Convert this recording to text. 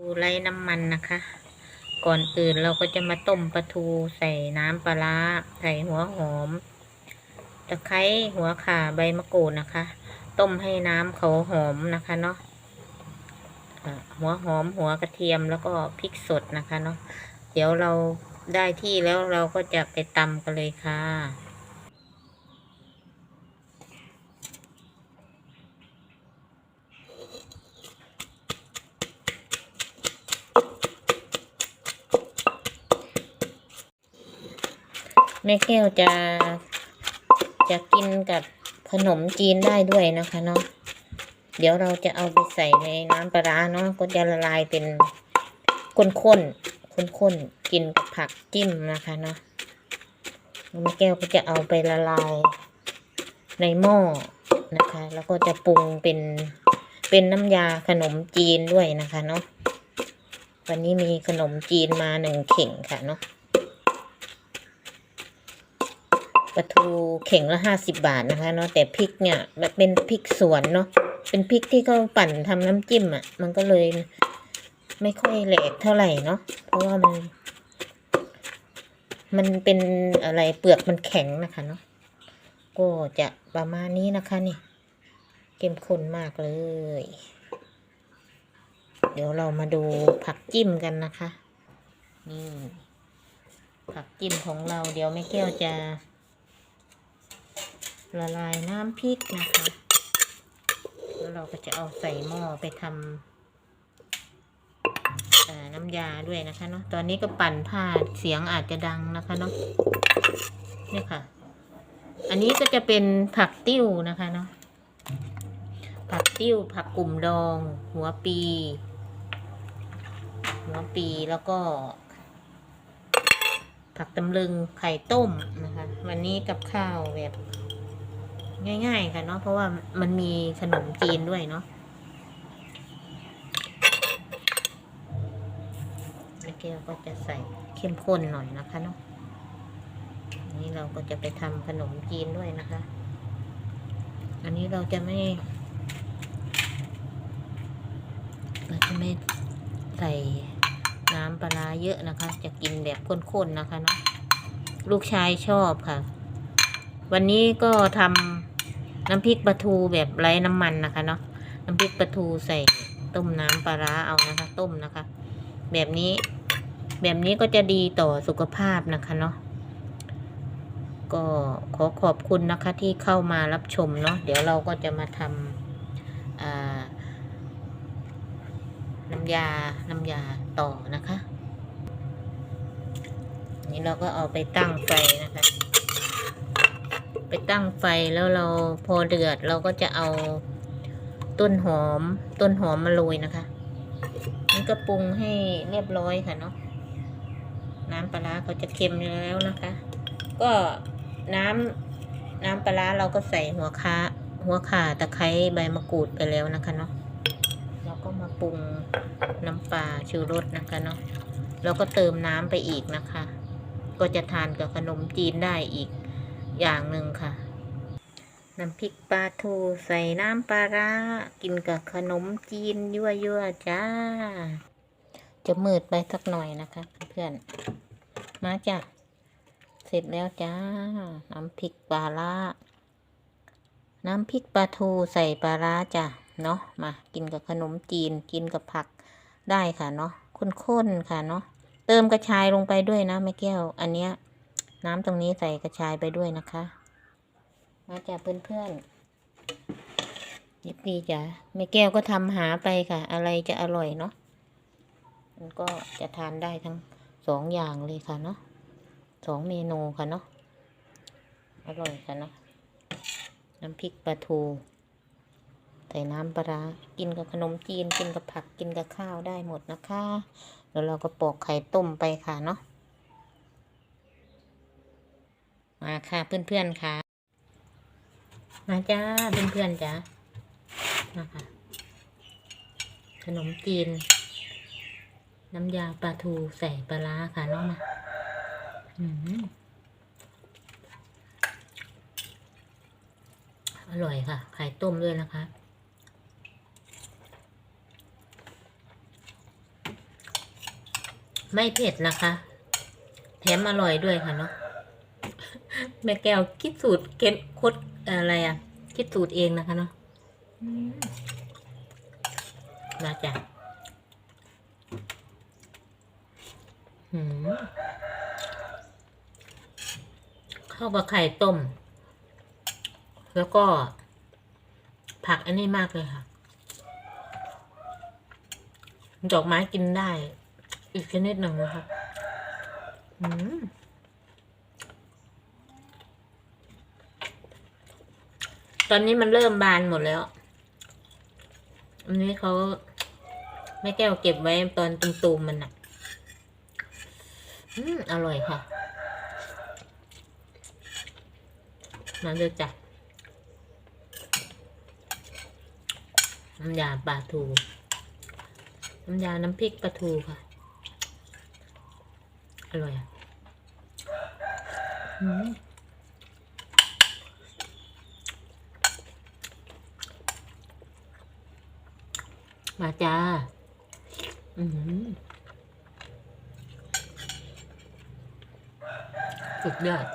ปูไร้น้ำมันนะคะ ก่อนอื่นเราก็จะมาต้มปลาทูใส่น้ำปลาร้าใส่หัวหอม ตะไคร้หัวข่าใบมะกรูดนะคะ ต้มให้น้ำเขาหอมนะคะเนาะหัวหอมหัวกระเทียมแล้วก็พริกสดนะคะเนาะเดี๋ยวเราได้ที่แล้วเราก็จะไปตำกันเลยค่ะ แม่แก้วจะจะกินกับขนมจีนได้ด้วยนะคะเนาะเดี๋ยวเราจะเอาไปใส่ในน้ำปลาร้าเนาะก็จะละลายเป็นข้นๆข้นๆกินกับผักจิ้มนะคะเนาะแม่แก้วก็จะเอาไปละลายในหม้อนะคะ แล้วก็จะปรุงเป็นเป็นน้ำยาขนมจีนด้วยนะคะเนาะวันนี้มีขนมจีนมาหนึ่งเข่งค่ะเนาะ ปลาทูเข่งละห้าสิบบาทนะคะเนาะแต่พริกเนี่ยแบบเป็นพริกสวนเนาะเป็นพริกที่เขาปั่นทำน้ำจิ้มอะ่ะ มันก็เลยไม่ค่อยแหลกเท่าไหร่เนาะเพราะว่ามัน มันเป็นอะไรเปลือกมันแข็งนะคะเนาะก็จะประมาณนี้นะคะนี่เข้มข้นมากเลย เดี๋ยวเรามาดูผักจิ้มกันนะคะ นี่ผักจิ้มของเราเดี๋ยวแม่แก้วจะ ละลายน้ำพริกนะคะ แล้วเราก็จะเอาใส่หม้อไปทำน้ำยาด้วยนะคะเนาะ ตอนนี้ก็ปั่นผ้าเสียงอาจจะดังนะคะเนาะ นี่ค่ะ อันนี้ก็จะเป็นผักติ้วนะคะเนาะ ผักติ้ว ผักกลุ่มดอง หัวปี หัวปีแล้วก็ผักตำลึงไข่ต้มนะคะ วันนี้กับข้าวแบบ ง่าย ๆ ค่ะเนาะเพราะว่ามันมีขนมจีนด้วยเนาะแล้วแก้วก็จะใส่เข้มข้นหน่อยนะคะเนาะอันนี้เราก็จะไปทำขนมจีนด้วยนะคะ อันนี้เราจะไม่เราจะไม่ใส่น้ำปลาร้าเยอะนะคะ จะกินแบบข้นๆนะคะเนาะลูกชายชอบค่ะ วันนี้ก็ทำ น้ำพริกปลาทูแบบไร้น้ำมันนะคะเนาะน้ำพริกปลาทูใส่ต้มน้ำปลาร้าเอานะคะ ต้มนะคะ แบบนี้ แบบนี้ก็จะดีต่อสุขภาพนะคะเนาะก็ขอขอบคุณนะคะที่เข้ามารับชมเนาะเดี๋ยวเราก็จะมาทำาน้ำยา น้ำยาต่อนะคะนนี้เราก็เอาไปตั้งไฟนะคะ ตั้งไฟแล้วเราพอเดือดเราก็จะเอาต้นหอม ต้นหอมมาโรยนะคะ นี่ก็ปรุงให้เรียบร้อยค่ะเนาะน้ำปลาร้าเขาจะเค็มอยู่แล้วนะคะ ก็น้ำน้ำปลาร้าเราก็ใส่หัวค้าหัวข่าตะไคร้ใบมะกรูดไปแล้วนะคะเนาะเราก็มาปรุงน้ำปลาชูรสนะคะเนาะแล้วก็เติมน้ำไปอีกนะคะ ก็จะทานกับขนมจีนได้อีก อย่างหนึ่งค่ะ น้ำพริกปลาทูใส่น้ำปลาร้ากินกับขนมจีนยั่วยั่วๆจ้า จะมืดไปสักหน่อยนะคะ เพื่อนมาจ้ะเสร็จแล้วจ้า น้ำพริกปลาร้าน้ำพริกปลาทูใส่ปลาร้าจ้ะเนาะมากินกับขนมจีนกินกับผักได้ค่ะเนาะข้นๆค่ะเนาะเติมกระชายลงไปด้วยนะแม่แก้ว อันเนี้ย น้ำตรงนี้ใส่กระชายไปด้วยนะคะ มาจากเพื่อนๆยิบดีจ้ะแม่แก้วก็ทำหาไปค่ะ อะไรจะอร่อยเนาะ มันก็จะทานได้ทั้งสองอย่างเลยค่ะเนาะสองเมนูค่ะเนาะ อร่อยค่ะเนาะ น้ำพริกปลาทูใส่น้ำปลาร้ากินกับขนมจีน กินกับผัก กินกับข้าวได้หมดนะคะ แล้วเราก็ปอกไข่ต้มไปค่ะเนาะ มาค่ะเพื่อนๆค่ะ มาจ้าเพื่อนๆจ้ามาค่ะ ขนมจีน น้ำยาปลาทูใส่ปลาร้าค่ะน้องมาอืมอร่อยค่ะ ไข่ต้มด้วยนะคะไม่เผ็ดนะคะ แถมอร่อยด้วยค่ะเนาะ แม่แก้วคิดสูตรเก็ตคดอะไรอะ คิดสูตรเองนะคะเนาะมาจ้ะเข้าวกับไข่ต้ม แล้วก็ ผักอันนี้มากเลยค่ะ ดอกไม้กินได้ อีกชนิดหนึ่งนะคะ อืม ตอนนี้มันเริ่มบานหมดแล้ว อันนี้เขาไม่แก้วเก็บไว้ตอนตุ่มๆมันอะ อืมอร่อยค่ะมาเลยจ้ะน้ำยาปลาทู น้ำยาน้ำพริกปลาทูค่ะ อร่อยอะ อืม มาจ้า อืมสุดยอด